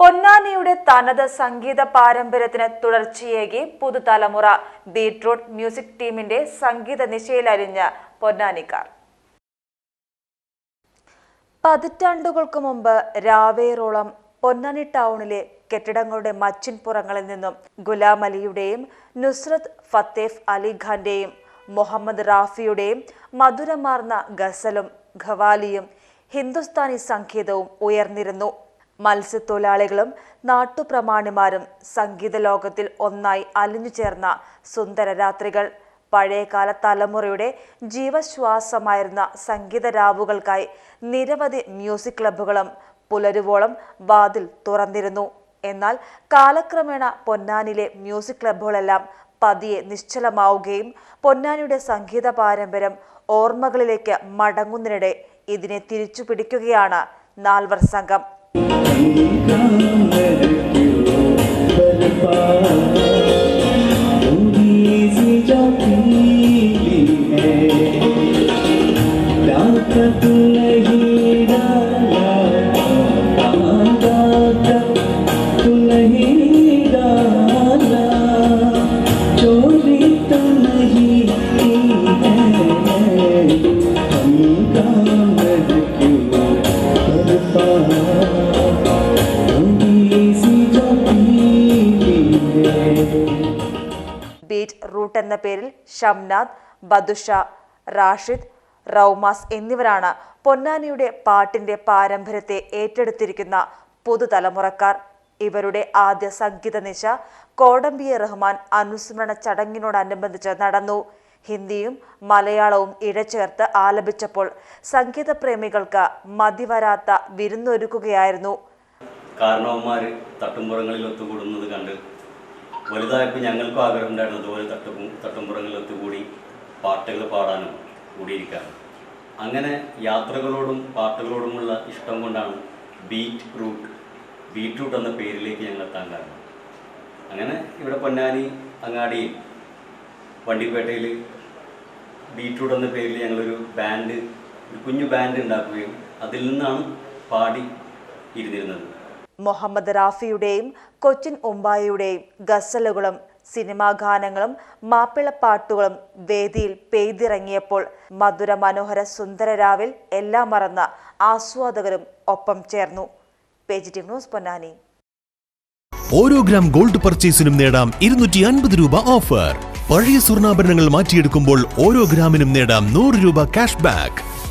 പൊന്നാനിയുടെ തനത് സംഗീത പാരമ്പര്യത്തിന് തുടർച്ചയേകി പുതുതലമുറ beetroot music ടീമിന്റെ സംഗീത നിശയിലരിഞ്ഞ പൊന്നാനിക്കാർ. പതിറ്റാണ്ടുകൾക്ക് മുമ്പ് രാവേറോളം പൊന്നാനി ടൗണിലെ കെട്ടിടങ്ങളുടെ മച്ചിൻപുറങ്ങളിൽ നിന്നും ഗുലാം അലിയുടെയും നുസ്രത് ഫത്തേഫ് അലി ഖാന്റെയും മുഹമ്മദ് റാഫിയുടെയും മധുരമാർന്ന ഗസലും ഖവാലിയും ഹിന്ദുസ്ഥാനി സംഗീതവും ഉയർന്നിരുന്നു. മത്സ്യത്തൊഴിലാളികളും നാട്ടുപ്രമാണിമാരും സംഗീത ലോകത്തിൽ ഒന്നായി അലിഞ്ഞു ചേർന്ന സുന്ദര രാത്രികൾ പഴയകാല തലമുറയുടെ ജീവശ്വാസമായിരുന്ന സംഗീത രാവുകൾക്കായി നിരവധി മ്യൂസിക് ക്ലബ്ബുകളും പുലരുവോളം വാതിൽ തുറന്നിരുന്നു. എന്നാൽ കാലക്രമേണ പൊന്നാനിലെ മ്യൂസിക് ക്ലബ്ബുകളെല്ലാം പതിയെ നിശ്ചലമാവുകയും പൊന്നാനിയുടെ സംഗീത പാരമ്പര്യം ഓർമ്മകളിലേക്ക് മടങ്ങുന്നതിനിടെ ഇതിനെ തിരിച്ചു പിടിക്കുകയാണ് നാൽവർ സംഘം. Thank you. ബീറ്റ് റൂട്ട് എന്ന പേരിൽ ഷംനാദ് ബദുഷ റാഷിദ് റൌമാസ് എന്നിവരാണ് പൊന്നാനിയുടെ പാട്ടിന്റെ പാരമ്പര്യത്തെ ഏറ്റെടുത്തിരിക്കുന്ന പുതുതലമുറക്കാർ. ഇവരുടെ ആദ്യ സംഗീത നിശ കോടമ്പിയ റഹ്മാൻ അനുസ്മരണ ചടങ്ങിനോടനുബന്ധിച്ച് നടന്നു. ഹിന്ദിയും മലയാളവും ഇഴചേർത്ത് ആലപിച്ചപ്പോൾ സംഗീത പ്രേമികൾക്ക് മതിവരാത്ത വിരുന്നൊരുക്കുകയായിരുന്നു. കാരണവന്മാർ തട്ടുംപുറങ്ങളിൽ ഒത്തുകൂടുന്നത് കണ്ട് വലുതായപ്പോൾ ഞങ്ങൾക്കും ആഗ്രഹം ഉണ്ടായിരുന്നു അതുപോലെ തട്ടും തട്ടുംപുറങ്ങളിൽ കൂടി പാട്ടുകൾ പാടാനും കൂടിയിരിക്കാനും അങ്ങനെ യാത്രകളോടും പാട്ടുകളോടുമുള്ള ഇഷ്ടം കൊണ്ടാണ് ബീറ്റ് റൂട്ട് ബീറ്റ് റൂട്ട് എന്ന പേരിലേക്ക് ഞങ്ങൾ എത്താൻ കാരണം. അങ്ങനെ ഇവിടെ പൊന്നാനി അങ്ങാടിയിൽ വണ്ടിപ്പേട്ടയിൽ ബീറ്റ് റൂട്ട് എന്ന പേരിൽ ഞങ്ങളൊരു ബാൻഡ് ഒരു കുഞ്ഞു ബാൻഡ് ഉണ്ടാക്കുകയും അതിൽ നിന്നാണ് പാടി ഇരുന്നിരുന്നത്. മുഹമ്മദ് റാഫിയുടെയും കൊച്ചിൻ ഉമ്പായയുടെയും ഗസലുകളും സിനിമാ ഗാനങ്ങളും മാപ്പിളപ്പാട്ടുകളും വേദിയിൽ പെയ്തിറങ്ങിയപ്പോൾ മധുര മനോഹര സുന്ദരരാവിൽ എല്ലാം മറന്ന ആസ്വാദകരും ഒപ്പം ചേർന്നു. ന്യൂസ് പൊന്നാനി. ഓരോ ഗ്രാം ഗോൾഡ് പർച്ചേസിനും നേടാം ഇരുന്നൂറ്റി അൻപത് രൂപ ഓഫർ. പഴയ സ്വർണാഭരണങ്ങൾ മാറ്റിയെടുക്കുമ്പോൾ ഓരോ ഗ്രാമിനും നേടാം നൂറ് രൂപ ക്യാഷ് ബാക്ക്